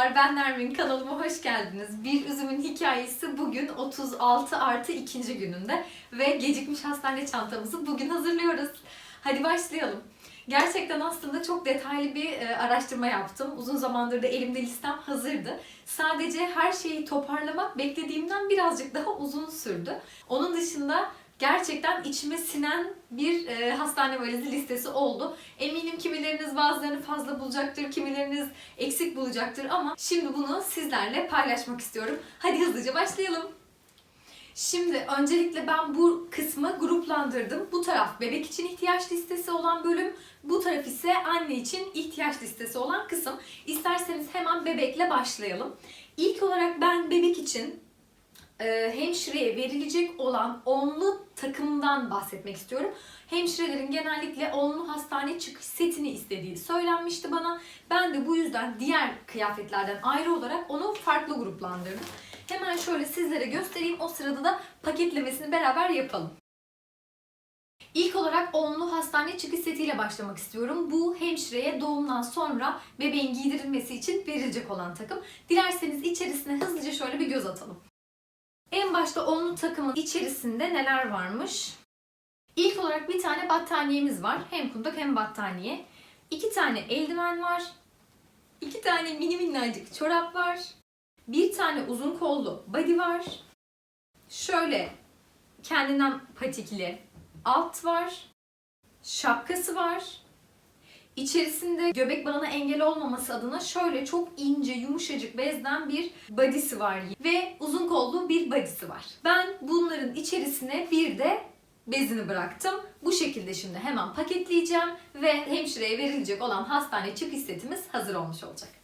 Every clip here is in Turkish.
Merhabalar ben Nermin kanalıma hoş geldiniz. Bir üzümün hikayesi bugün 36 artı ikinci gününde ve gecikmiş hastane çantamızı bugün hazırlıyoruz. Hadi başlayalım. Gerçekten aslında çok detaylı bir e, araştırma yaptım. Uzun zamandır da elimde listem hazırdı. Sadece her şeyi toparlamak beklediğimden birazcık daha uzun sürdü. Onun dışında gerçekten içime sinen bir e, hastane valizi listesi oldu. Eminim kimileriniz bazılarını fazla bulacaktır, kimileriniz eksik bulacaktır ama şimdi bunu sizlerle paylaşmak istiyorum. Hadi hızlıca başlayalım. Şimdi öncelikle ben bu kısmı gruplandırdım. Bu taraf bebek için ihtiyaç listesi olan bölüm, bu taraf ise anne için ihtiyaç listesi olan kısım. İsterseniz hemen bebekle başlayalım. İlk olarak ben bebek için e, hemşireye verilecek olan onlu takımdan bahsetmek istiyorum. Hemşirelerin genellikle onlu hastane çıkış setini istediği söylenmişti bana. Ben de bu yüzden diğer kıyafetlerden ayrı olarak onu farklı gruplandırdım. Hemen şöyle sizlere göstereyim. O sırada da paketlemesini beraber yapalım. İlk olarak onlu hastane çıkış setiyle başlamak istiyorum. Bu hemşireye doğumdan sonra bebeğin giydirilmesi için verilecek olan takım. Dilerseniz içerisine hızlıca şöyle bir göz atalım. En başta onlu takımın içerisinde neler varmış? İlk olarak bir tane battaniyemiz var. Hem kundak hem battaniye. İki tane eldiven var. İki tane mini minnacık çorap var. Bir tane uzun kollu body var. Şöyle kendinden patikli alt var. Şapkası var. İçerisinde göbek bağına engel olmaması adına şöyle çok ince, yumuşacık bezden bir body'si var. Ve uzun kollu bir body'si var. Ben bunların içerisine bir de bezini bıraktım. Bu şekilde şimdi hemen paketleyeceğim ve hemşireye verilecek olan hastane çıkış setimiz hazır olmuş olacak.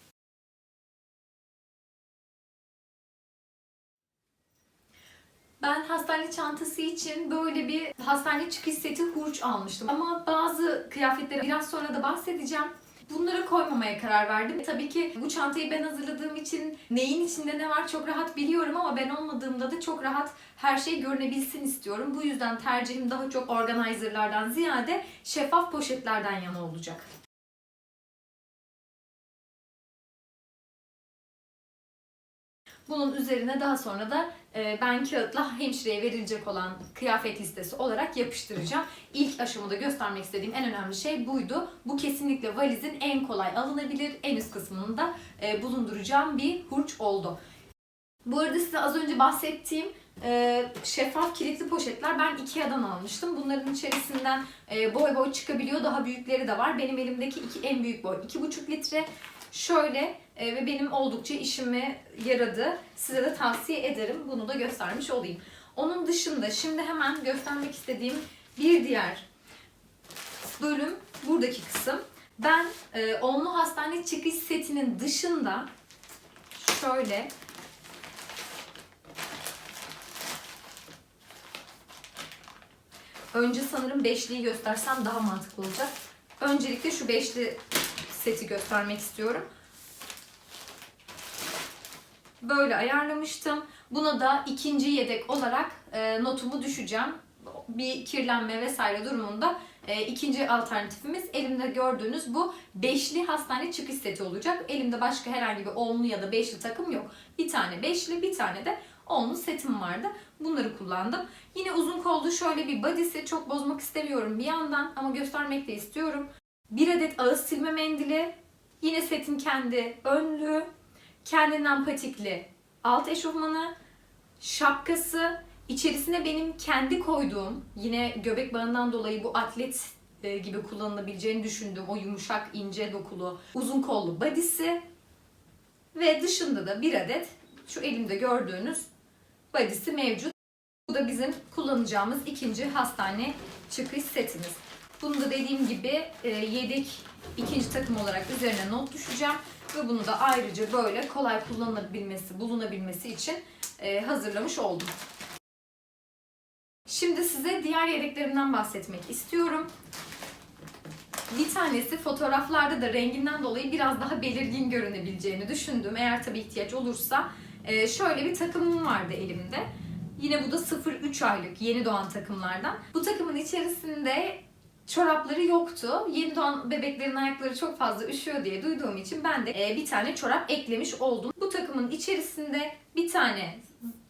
Ben hastane çantası için böyle bir hastane çıkış seti hurç almıştım. Ama bazı kıyafetleri biraz sonra da bahsedeceğim. Bunları koymamaya karar verdim. Tabii ki bu çantayı ben hazırladığım için neyin içinde ne var çok rahat biliyorum ama ben olmadığımda da çok rahat her şey görünebilsin istiyorum. Bu yüzden tercihim daha çok organizerlardan ziyade şeffaf poşetlerden yana olacak. Bunun üzerine daha sonra da e, ben kağıtla hemşireye verilecek olan kıyafet listesi olarak yapıştıracağım. İlk aşamada göstermek istediğim en önemli şey buydu. Bu kesinlikle valizin en kolay alınabilir, en üst kısmında e, bulunduracağım bir hurç oldu. Bu arada size az önce bahsettiğim e, şeffaf kilitli poşetler ben Ikea'dan almıştım. Bunların içerisinden boy boy çıkabiliyor. Daha büyükleri de var. Benim elimdeki iki en büyük boy 2,5 litre. Şöyle e, ve benim oldukça işime yaradı. Size de tavsiye ederim. Bunu da göstermiş olayım. Onun dışında şimdi hemen göstermek istediğim bir diğer bölüm buradaki kısım. Ben e, onlu hastane çıkış setinin dışında şöyle Önce sanırım beşliyi göstersem daha mantıklı olacak. Öncelikle şu beşli seti göstermek istiyorum. Böyle ayarlamıştım. Buna da ikinci yedek olarak e, notumu düşeceğim. Bir kirlenme vesaire durumunda e, ikinci alternatifimiz elimde gördüğünüz bu beşli hastane çıkış seti olacak. Elimde başka herhangi bir onlu ya da beşli takım yok. Bir tane beşli bir tane de onlu setim vardı. Bunları kullandım. Yine uzun kollu şöyle bir body'si çok bozmak istemiyorum bir yandan ama göstermek de istiyorum. Bir adet ağız silme mendili. Yine setin kendi önlüğü. Kendinden patikli alt eşofmanı. Şapkası. içerisine benim kendi koyduğum yine göbek bağından dolayı bu atlet e, gibi kullanılabileceğini düşündüğüm o yumuşak ince dokulu uzun kollu body'si ve dışında da bir adet şu elimde gördüğünüz body'si mevcut. Bu da bizim kullanacağımız ikinci hastane çıkış setimiz. Bunu da dediğim gibi e, yedek ikinci takım olarak üzerine not düşeceğim. Ve bunu da ayrıca böyle kolay kullanılabilmesi, bulunabilmesi için e, hazırlamış oldum. Şimdi size diğer yedeklerimden bahsetmek istiyorum. Bir tanesi fotoğraflarda da renginden dolayı biraz daha belirgin görünebileceğini düşündüm. Eğer tabii ihtiyaç olursa e, şöyle bir takımım vardı elimde. Yine bu da 0-3 aylık yeni doğan takımlardan. Bu takımın içerisinde çorapları yoktu. Yeni doğan bebeklerin ayakları çok fazla üşüyor diye duyduğum için ben de e, bir tane çorap eklemiş oldum. Bu takımın içerisinde bir tane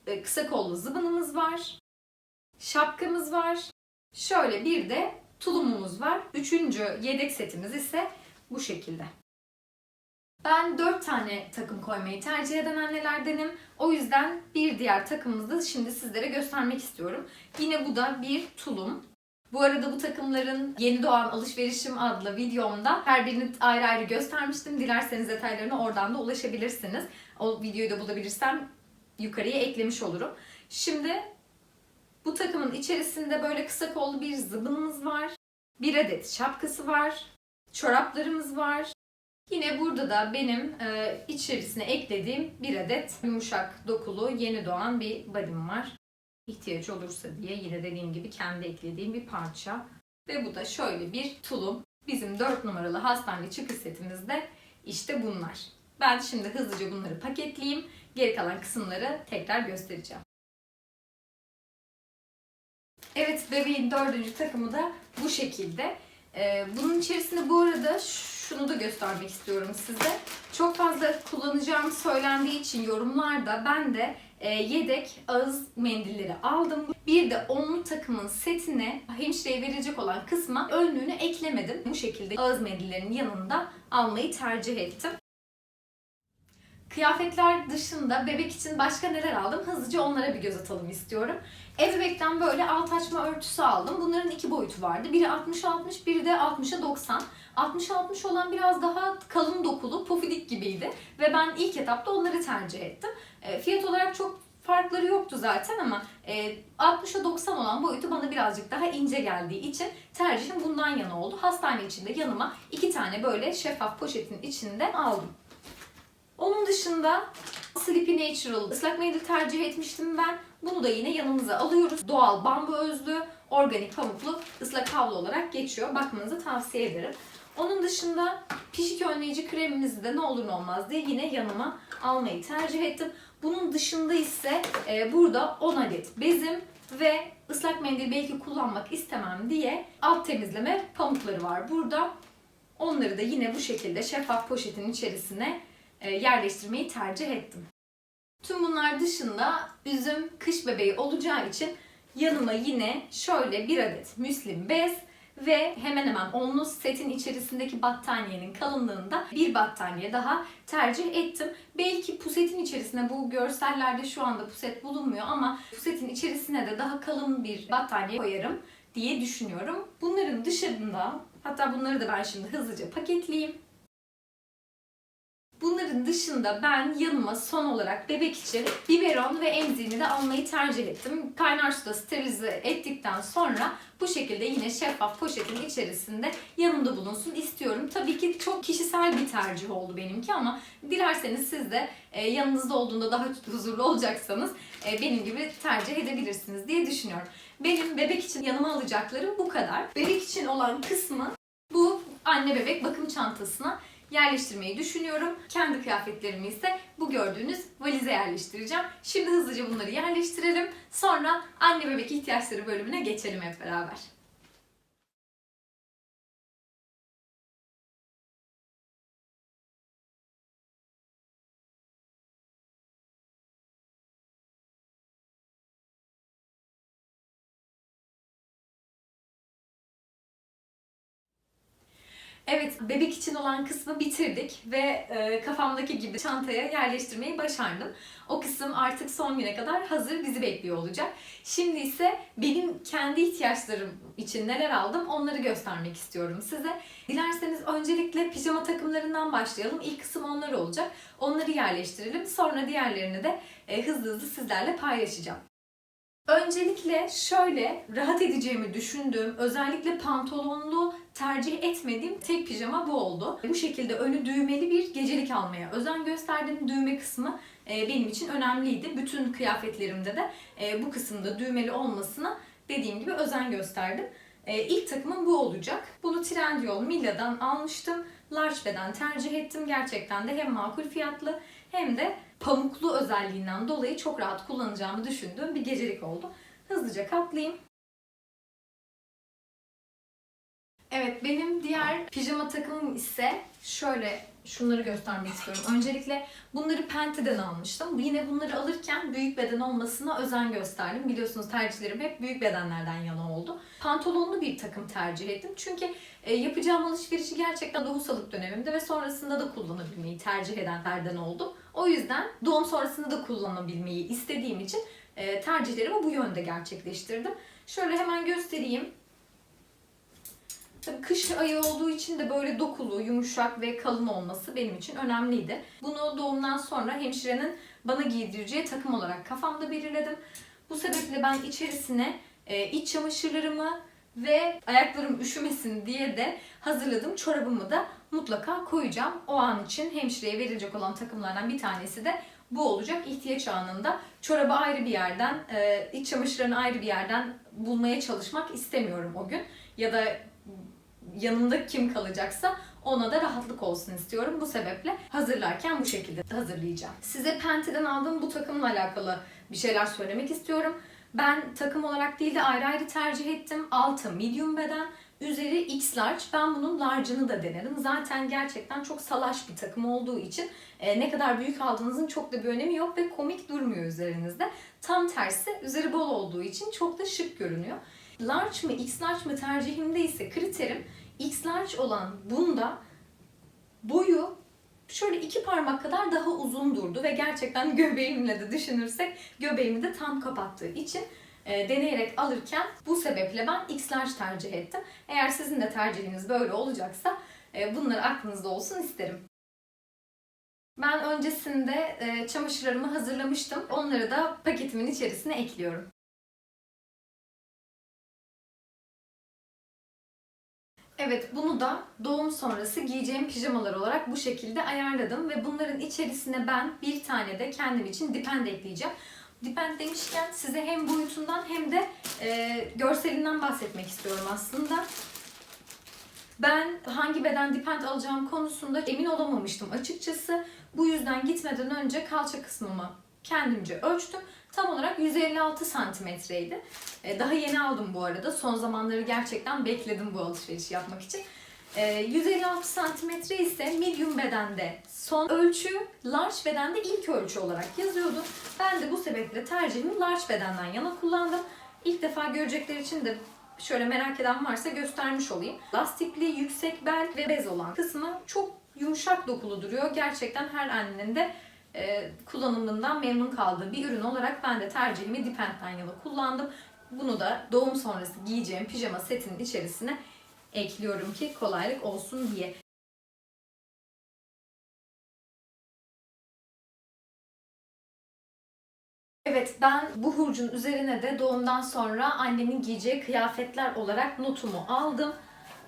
e, kısa kollu zıbınımız var. Şapkamız var. Şöyle bir de tulumumuz var. Üçüncü yedek setimiz ise bu şekilde. Ben 4 tane takım koymayı tercih eden annelerdenim. O yüzden bir diğer takımımızı şimdi sizlere göstermek istiyorum. Yine bu da bir tulum. Bu arada bu takımların Yeni Doğan Alışverişim adlı videomda her birini ayrı ayrı göstermiştim. Dilerseniz detaylarına oradan da ulaşabilirsiniz. O videoyu da bulabilirsem yukarıya eklemiş olurum. Şimdi bu takımın içerisinde böyle kısa kollu bir zıbınımız var. Bir adet şapkası var. Çoraplarımız var. Yine burada da benim e, içerisine eklediğim bir adet yumuşak dokulu yeni doğan bir body'm var. İhtiyaç olursa diye yine dediğim gibi kendi eklediğim bir parça. Ve bu da şöyle bir tulum. Bizim 4 numaralı hastane çıkış setimizde işte bunlar. Ben şimdi hızlıca bunları paketleyeyim. Geri kalan kısımları tekrar göstereceğim. Evet bebeğin dördüncü takımı da bu şekilde. Ee, bunun içerisinde bu arada şunu da göstermek istiyorum size. Çok fazla kullanacağım söylendiği için yorumlarda ben de e, yedek ağız mendilleri aldım. Bir de onlu takımın setine hemşireye verilecek olan kısma önlüğünü eklemedim. Bu şekilde ağız mendillerinin yanında almayı tercih ettim. Kıyafetler dışında bebek için başka neler aldım? Hızlıca onlara bir göz atalım istiyorum. Ebebekten böyle alt açma örtüsü aldım. Bunların iki boyutu vardı. Biri 60-60, biri de 60'a 90. 60-60 olan biraz daha kalın dokulu, pofidik gibiydi. Ve ben ilk etapta onları tercih ettim. E, fiyat olarak çok farkları yoktu zaten ama e, 60'a 90 olan boyutu bana birazcık daha ince geldiği için tercihim bundan yana oldu. Hastane içinde yanıma iki tane böyle şeffaf poşetin içinde aldım. Onun dışında Sleepy Natural ıslak mendil tercih etmiştim ben. Bunu da yine yanımıza alıyoruz. Doğal bambu özlü, organik pamuklu ıslak havlu olarak geçiyor. Bakmanızı tavsiye ederim. Onun dışında pişik önleyici kremimizi de ne olur ne olmaz diye yine yanıma almayı tercih ettim. Bunun dışında ise e, burada 10 adet bezim ve ıslak mendil belki kullanmak istemem diye alt temizleme pamukları var burada. Onları da yine bu şekilde şeffaf poşetin içerisine yerleştirmeyi tercih ettim. Tüm bunlar dışında üzüm kış bebeği olacağı için yanıma yine şöyle bir adet müslim bez ve hemen hemen onlu setin içerisindeki battaniyenin kalınlığında bir battaniye daha tercih ettim. Belki pusetin içerisine bu görsellerde şu anda puset bulunmuyor ama pusetin içerisine de daha kalın bir battaniye koyarım diye düşünüyorum. Bunların dışında hatta bunları da ben şimdi hızlıca paketleyeyim. Bunların dışında ben yanıma son olarak bebek için biberon ve emziğini de almayı tercih ettim. Kaynar suda sterilize ettikten sonra bu şekilde yine şeffaf poşetin içerisinde yanımda bulunsun istiyorum. Tabii ki çok kişisel bir tercih oldu benimki ama dilerseniz siz de e, yanınızda olduğunda daha huzurlu olacaksanız e, benim gibi tercih edebilirsiniz diye düşünüyorum. Benim bebek için yanıma alacaklarım bu kadar. Bebek için olan kısmı bu anne bebek bakım çantasına yerleştirmeyi düşünüyorum. Kendi kıyafetlerimi ise bu gördüğünüz valize yerleştireceğim. Şimdi hızlıca bunları yerleştirelim. Sonra anne bebek ihtiyaçları bölümüne geçelim hep beraber. Evet, bebek için olan kısmı bitirdik ve e, kafamdaki gibi çantaya yerleştirmeyi başardım. O kısım artık son güne kadar hazır bizi bekliyor olacak. Şimdi ise benim kendi ihtiyaçlarım için neler aldım onları göstermek istiyorum size. Dilerseniz öncelikle pijama takımlarından başlayalım. İlk kısım onlar olacak. Onları yerleştirelim. Sonra diğerlerini de e, hızlı hızlı sizlerle paylaşacağım. Öncelikle şöyle rahat edeceğimi düşündüğüm, özellikle pantolonlu tercih etmediğim tek pijama bu oldu. Bu şekilde önü düğmeli bir gecelik almaya özen gösterdim. Düğme kısmı e, benim için önemliydi. Bütün kıyafetlerimde de e, bu kısımda düğmeli olmasına dediğim gibi özen gösterdim. E, ilk takımım bu olacak. Bunu Trendyol Milla'dan almıştım. Large beden tercih ettim. Gerçekten de hem makul fiyatlı hem de pamuklu özelliğinden dolayı çok rahat kullanacağımı düşündüğüm bir gecelik oldu. Hızlıca katlayayım. Evet benim diğer pijama takımım ise şöyle şunları göstermek istiyorum. Öncelikle bunları Pente'den almıştım. Yine bunları alırken büyük beden olmasına özen gösterdim. Biliyorsunuz tercihlerim hep büyük bedenlerden yana oldu. Pantolonlu bir takım tercih ettim. Çünkü e, yapacağım alışverişi gerçekten doğusalık dönemimde ve sonrasında da kullanabilmeyi tercih edenlerden oldum. O yüzden doğum sonrasında da kullanabilmeyi istediğim için e, tercihlerimi bu yönde gerçekleştirdim. Şöyle hemen göstereyim. Tabii kış ayı olduğu için de böyle dokulu, yumuşak ve kalın olması benim için önemliydi. Bunu doğumdan sonra hemşirenin bana giydireceği takım olarak kafamda belirledim. Bu sebeple ben içerisine e, iç çamaşırlarımı ve ayaklarım üşümesin diye de hazırladığım çorabımı da mutlaka koyacağım. O an için hemşireye verilecek olan takımlardan bir tanesi de bu olacak ihtiyaç anında. Çorabı ayrı bir yerden, e, iç çamaşırlarını ayrı bir yerden bulmaya çalışmak istemiyorum o gün. Ya da yanımda kim kalacaksa ona da rahatlık olsun istiyorum. Bu sebeple hazırlarken bu şekilde hazırlayacağım. Size Pente'den aldığım bu takımla alakalı bir şeyler söylemek istiyorum. Ben takım olarak değil de ayrı ayrı tercih ettim. Altı medium beden, üzeri X large. Ben bunun large'ını da denedim. Zaten gerçekten çok salaş bir takım olduğu için e, ne kadar büyük aldığınızın çok da bir önemi yok ve komik durmuyor üzerinizde. Tam tersi üzeri bol olduğu için çok da şık görünüyor. Large mı X large mı tercihimde ise kriterim X large olan bunda boyu şöyle iki parmak kadar daha uzun durdu ve gerçekten göbeğimle de düşünürsek göbeğimi de tam kapattığı için e, deneyerek alırken bu sebeple ben X large tercih ettim. Eğer sizin de tercihiniz böyle olacaksa e, bunlar aklınızda olsun isterim. Ben öncesinde e, çamaşırlarımı hazırlamıştım. Onları da paketimin içerisine ekliyorum. Evet bunu da doğum sonrası giyeceğim pijamalar olarak bu şekilde ayarladım ve bunların içerisine ben bir tane de kendim için dipend ekleyeceğim. Dipend demişken size hem boyutundan hem de e, görselinden bahsetmek istiyorum aslında. Ben hangi beden dipend alacağım konusunda emin olamamıştım açıkçası. Bu yüzden gitmeden önce kalça kısmımı kendimce ölçtüm. Tam olarak 156 santimetreydi. E, Daha yeni aldım bu arada. Son zamanları gerçekten bekledim bu alışverişi yapmak için. E, 156 santimetre ise medium bedende son ölçü, large bedende ilk ölçü olarak yazıyordu. Ben de bu sebeple tercihimi large bedenden yana kullandım. İlk defa görecekler için de şöyle merak eden varsa göstermiş olayım. Lastikli, yüksek bel ve bez olan kısmı çok yumuşak dokulu duruyor. Gerçekten her annenin de e, kullanımından memnun kaldığı bir ürün olarak ben de tercihimi Depend'den yana kullandım. Bunu da doğum sonrası giyeceğim pijama setinin içerisine ekliyorum ki kolaylık olsun diye. Evet ben bu hurcun üzerine de doğumdan sonra annemin giyeceği kıyafetler olarak notumu aldım.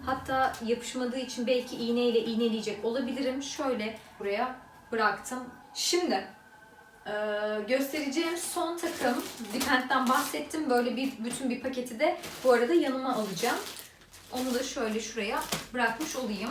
Hatta yapışmadığı için belki iğneyle iğneleyecek olabilirim. Şöyle buraya bıraktım. Şimdi e, göstereceğim son takım. Depend'den bahsettim. Böyle bir bütün bir paketi de bu arada yanıma alacağım. Onu da şöyle şuraya bırakmış olayım.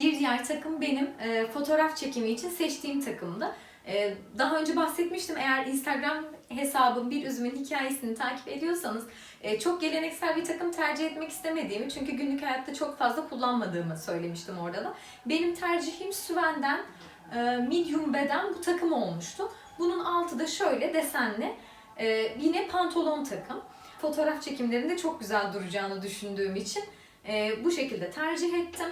Bir diğer takım benim e, fotoğraf çekimi için seçtiğim takımdı. E, daha önce bahsetmiştim eğer Instagram hesabım bir üzümün hikayesini takip ediyorsanız e, çok geleneksel bir takım tercih etmek istemediğimi çünkü günlük hayatta çok fazla kullanmadığımı söylemiştim orada da. Benim tercihim Süven'den e, medium beden bu takım olmuştu. Bunun altı da şöyle desenli e, yine pantolon takım. Fotoğraf çekimlerinde çok güzel duracağını düşündüğüm için e, bu şekilde tercih ettim.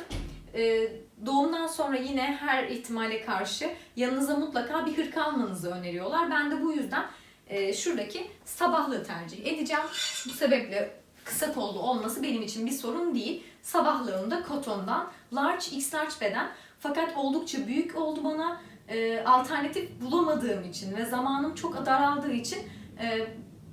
E, doğumdan sonra yine her ihtimale karşı yanınıza mutlaka bir hırka almanızı öneriyorlar. Ben de bu yüzden e, şuradaki sabahlığı tercih edeceğim. Bu sebeple kısa kollu olması benim için bir sorun değil. Sabahlığım da kotondan large x large beden fakat oldukça büyük oldu bana. E, alternatif bulamadığım için ve zamanım çok daraldığı için e,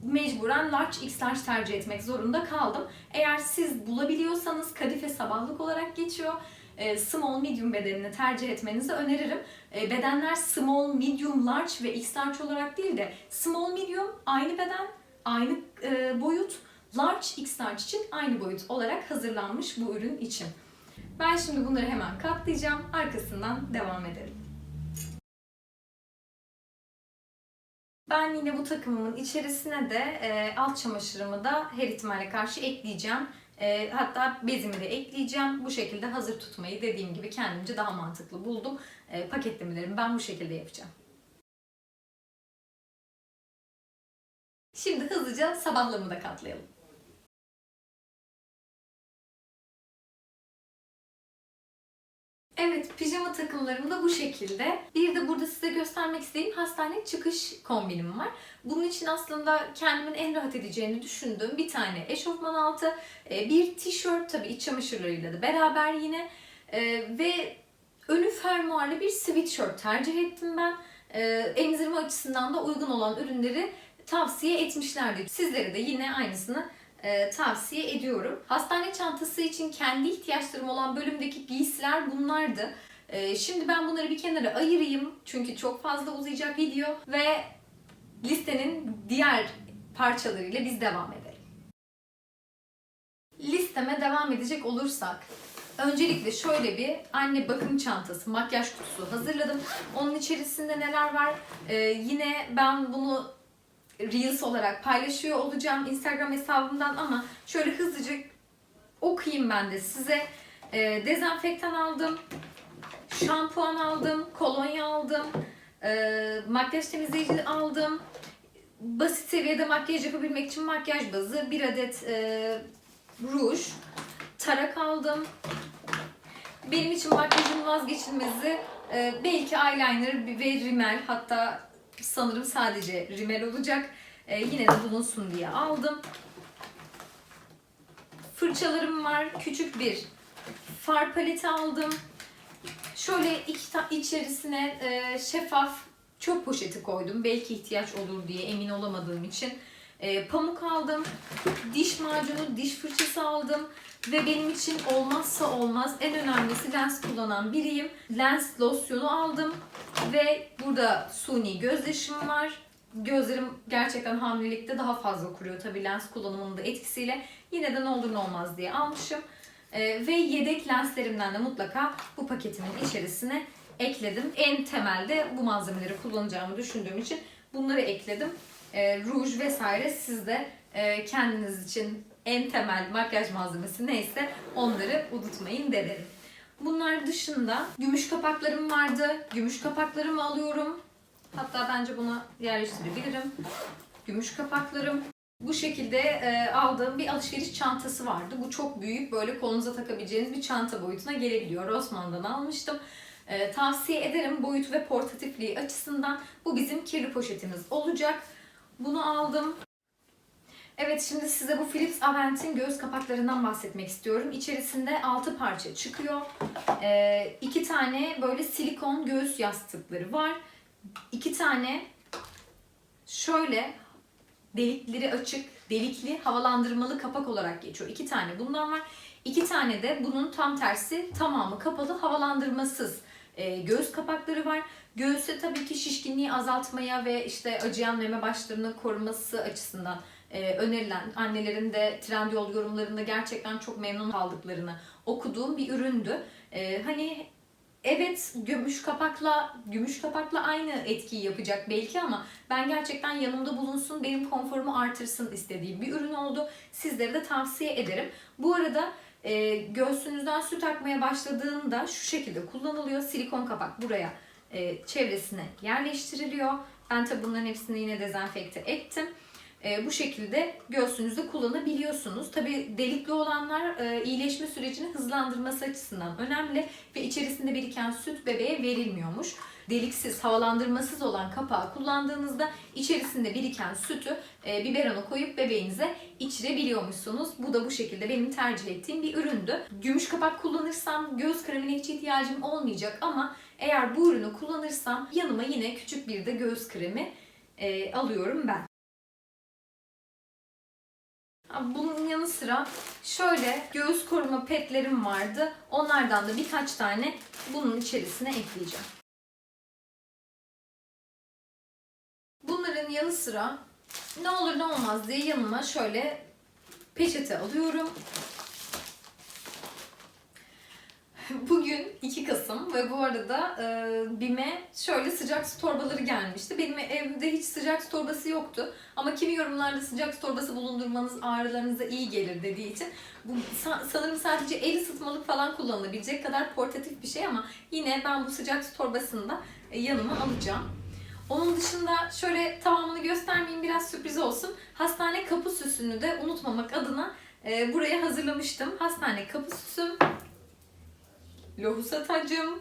mecburen large x large tercih etmek zorunda kaldım. Eğer siz bulabiliyorsanız kadife sabahlık olarak geçiyor. E, small medium bedenini tercih etmenizi öneririm. E, bedenler small, medium, large ve x large olarak değil de small, medium aynı beden, aynı e, boyut, large, x large için aynı boyut olarak hazırlanmış bu ürün için. Ben şimdi bunları hemen katlayacağım. Arkasından devam edelim. Ben yine bu takımımın içerisine de e, alt çamaşırımı da her ihtimale karşı ekleyeceğim. E, hatta bezimi de ekleyeceğim. Bu şekilde hazır tutmayı dediğim gibi kendimce daha mantıklı buldum. E, paketlemelerimi ben bu şekilde yapacağım. Şimdi hızlıca sabahlığımı da katlayalım. Evet, pijama takımlarım da bu şekilde. Bir de burada size göstermek istediğim hastane çıkış kombinim var. Bunun için aslında kendimin en rahat edeceğini düşündüğüm bir tane eşofman altı, e, bir tişört tabii iç çamaşırlarıyla da beraber yine e, ve önü fermuarlı bir sweatshirt tercih ettim ben. E, Emzirme açısından da uygun olan ürünleri tavsiye etmişlerdi. Sizlere de yine aynısını e, tavsiye ediyorum. Hastane çantası için kendi ihtiyaçlarım olan bölümdeki giysiler bunlardı. E, şimdi ben bunları bir kenara ayırayım çünkü çok fazla uzayacak video ve listenin diğer parçalarıyla biz devam edelim. Listeme devam edecek olursak Öncelikle şöyle bir anne bakım çantası, makyaj kutusu hazırladım. Onun içerisinde neler var? Ee, yine ben bunu Reels olarak paylaşıyor olacağım Instagram hesabımdan ama şöyle hızlıca okuyayım ben de size. Ee, dezenfektan aldım, şampuan aldım, kolonya aldım, e, makyaj temizleyici aldım. Basit seviyede makyaj yapabilmek için makyaj bazı, bir adet e, ruj, tarak aldım. Benim için makyajın vazgeçilmezi e, belki eyeliner ve rimel hatta sanırım sadece rimel olacak. E, yine de bulunsun diye aldım. Fırçalarım var. Küçük bir far paleti aldım. Şöyle iki içerisine e, şeffaf çöp poşeti koydum. Belki ihtiyaç olur diye emin olamadığım için. E, pamuk aldım. Diş macunu, diş fırçası aldım. Ve benim için olmazsa olmaz en önemlisi lens kullanan biriyim. Lens losyonu aldım. Ve burada suni gözyaşım var. Gözlerim gerçekten hamilelikte daha fazla kuruyor tabii lens kullanımının da etkisiyle. Yine de ne olur ne olmaz diye almışım. Ee, ve yedek lenslerimden de mutlaka bu paketimin içerisine ekledim. En temelde bu malzemeleri kullanacağımı düşündüğüm için bunları ekledim. Ee, ruj vesaire siz de e, kendiniz için en temel makyaj malzemesi neyse onları unutmayın derim. Bunlar dışında gümüş kapaklarım vardı. Gümüş kapaklarımı alıyorum. Hatta bence bunu yerleştirebilirim. Gümüş kapaklarım. Bu şekilde e, aldığım bir alışveriş çantası vardı. Bu çok büyük böyle kolunuza takabileceğiniz bir çanta boyutuna gelebiliyor. Rossmann'dan almıştım. E, tavsiye ederim boyut ve portatifliği açısından. Bu bizim kirli poşetimiz olacak. Bunu aldım. Evet şimdi size bu Philips Avent'in göğüs kapaklarından bahsetmek istiyorum. İçerisinde 6 parça çıkıyor. Ee, iki tane böyle silikon göğüs yastıkları var. İki tane şöyle delikleri açık, delikli havalandırmalı kapak olarak geçiyor. İki tane bundan var. İki tane de bunun tam tersi tamamı kapalı havalandırmasız e, göğüs kapakları var. Göğüse tabii ki şişkinliği azaltmaya ve işte acıyan meme başlarını koruması açısından e, önerilen annelerin de Trendyol yorumlarında gerçekten çok memnun kaldıklarını okuduğum bir üründü. E, hani evet gümüş kapakla gümüş kapakla aynı etkiyi yapacak belki ama ben gerçekten yanımda bulunsun, benim konforumu artırsın istediğim bir ürün oldu. Sizlere de tavsiye ederim. Bu arada e, göğsünüzden süt akmaya başladığında şu şekilde kullanılıyor. Silikon kapak buraya e, çevresine yerleştiriliyor. Ben tabi bunların hepsini yine dezenfekte ettim. E, bu şekilde göğsünüzde kullanabiliyorsunuz. Tabi delikli olanlar e, iyileşme sürecini hızlandırması açısından önemli ve içerisinde biriken süt bebeğe verilmiyormuş. Deliksiz, havalandırmasız olan kapağı kullandığınızda içerisinde biriken sütü e, biberona koyup bebeğinize içirebiliyormuşsunuz. Bu da bu şekilde benim tercih ettiğim bir üründü. Gümüş kapak kullanırsam göğüs kremine hiç ihtiyacım olmayacak ama eğer bu ürünü kullanırsam yanıma yine küçük bir de göğüs kremi e, alıyorum ben. Bunun yanı sıra şöyle göğüs koruma petlerim vardı. Onlardan da birkaç tane bunun içerisine ekleyeceğim. Bunların yanı sıra ne olur ne olmaz diye yanıma şöyle peçete alıyorum. Bugün 2 Kasım ve bu arada e, BİM'e şöyle sıcak su torbaları gelmişti. Benim evimde hiç sıcak su torbası yoktu. Ama kimi yorumlarda sıcak su torbası bulundurmanız ağrılarınıza iyi gelir dediği için bu sa- sanırım sadece el ısıtmalık falan kullanılabilecek kadar portatif bir şey ama yine ben bu sıcak su torbasını da e, yanıma alacağım. Onun dışında şöyle tamamını göstermeyeyim biraz sürpriz olsun. Hastane kapı süsünü de unutmamak adına e, buraya hazırlamıştım. Hastane kapı süsüm, lohusa tacım,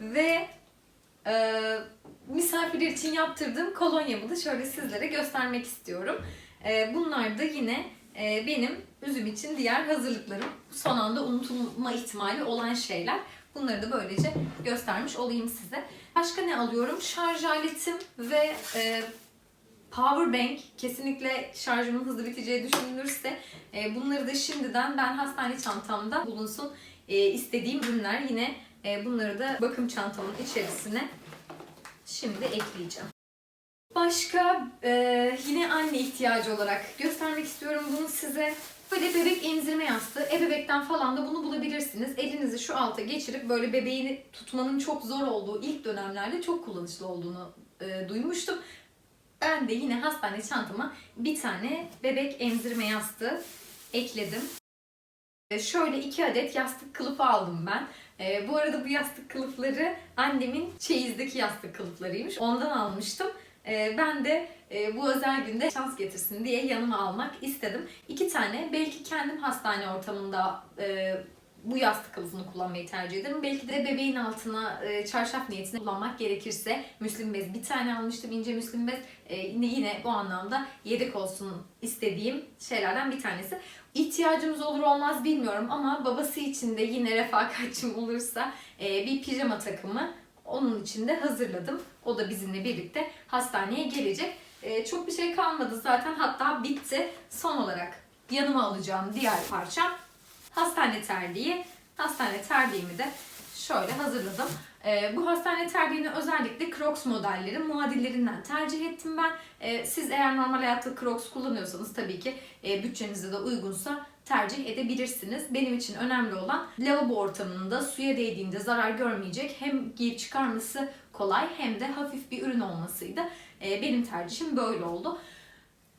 ve e, misafirler için yaptırdığım kolonyamı da şöyle sizlere göstermek istiyorum. E, bunlar da yine e, benim üzüm için diğer hazırlıklarım. Son anda unutulma ihtimali olan şeyler. Bunları da böylece göstermiş olayım size. Başka ne alıyorum? Şarj aletim ve e, power bank. Kesinlikle şarjımın hızlı biteceği düşünülürse e, bunları da şimdiden ben hastane çantamda bulunsun e, istediğim ürünler. Yine e, bunları da bakım çantamın içerisine şimdi ekleyeceğim. Başka e, yine anne ihtiyacı olarak göstermek istiyorum bunu size. Böyle bebek emzirme yastığı, ebebekten falan da bunu bulabilirsiniz. Elinizi şu alta geçirip böyle bebeğini tutmanın çok zor olduğu ilk dönemlerde çok kullanışlı olduğunu e, duymuştum. Ben de yine hastane çantama bir tane bebek emzirme yastığı ekledim. E, Şöyle iki adet yastık kılıfı aldım ben. E, bu arada bu yastık kılıfları annemin çeyizdeki yastık kılıflarıymış. Ondan almıştım. E, ben de e, bu özel günde şans getirsin diye yanıma almak istedim. İki tane belki kendim hastane ortamında e, bu yastık kılıfını kullanmayı tercih ederim. Belki de bebeğin altına e, çarşaf niyetine kullanmak gerekirse müslim bez bir tane almıştım ince müslim bez. E, yine, yine bu anlamda yedek olsun istediğim şeylerden bir tanesi. İhtiyacımız olur olmaz bilmiyorum ama babası için de yine refakatçim olursa e, bir pijama takımı onun için de hazırladım. O da bizimle birlikte hastaneye gelecek. E, çok bir şey kalmadı zaten hatta bitti. Son olarak yanıma alacağım diğer parçam hastane terliği. Hastane terliğimi de şöyle hazırladım. Ee, bu hastane terliğini özellikle Crocs modelleri muadillerinden tercih ettim ben. Ee, siz eğer normal hayatta Crocs kullanıyorsanız tabii ki e, bütçenize de uygunsa tercih edebilirsiniz. Benim için önemli olan lavabo ortamında suya değdiğinde zarar görmeyecek hem giyip çıkarması kolay hem de hafif bir ürün olmasıydı. Ee, benim tercihim böyle oldu.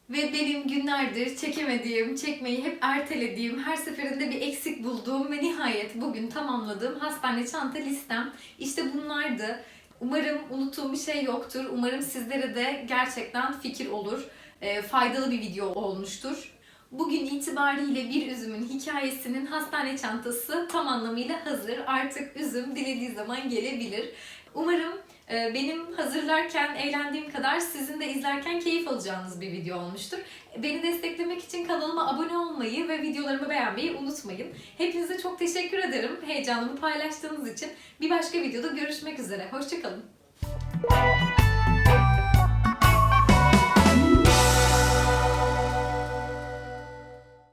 Ve benim günlerdir çekemediğim, çekmeyi hep ertelediğim, her seferinde bir eksik bulduğum ve nihayet bugün tamamladığım hastane çanta listem işte bunlardı. Umarım unuttuğum bir şey yoktur. Umarım sizlere de gerçekten fikir olur. e, faydalı bir video olmuştur. Bugün itibariyle bir üzümün hikayesinin hastane çantası tam anlamıyla hazır. Artık üzüm dilediği zaman gelebilir. Umarım benim hazırlarken eğlendiğim kadar sizin de izlerken keyif alacağınız bir video olmuştur. Beni desteklemek için kanalıma abone olmayı ve videolarımı beğenmeyi unutmayın. Hepinize çok teşekkür ederim heyecanımı paylaştığınız için. Bir başka videoda görüşmek üzere. Hoşçakalın.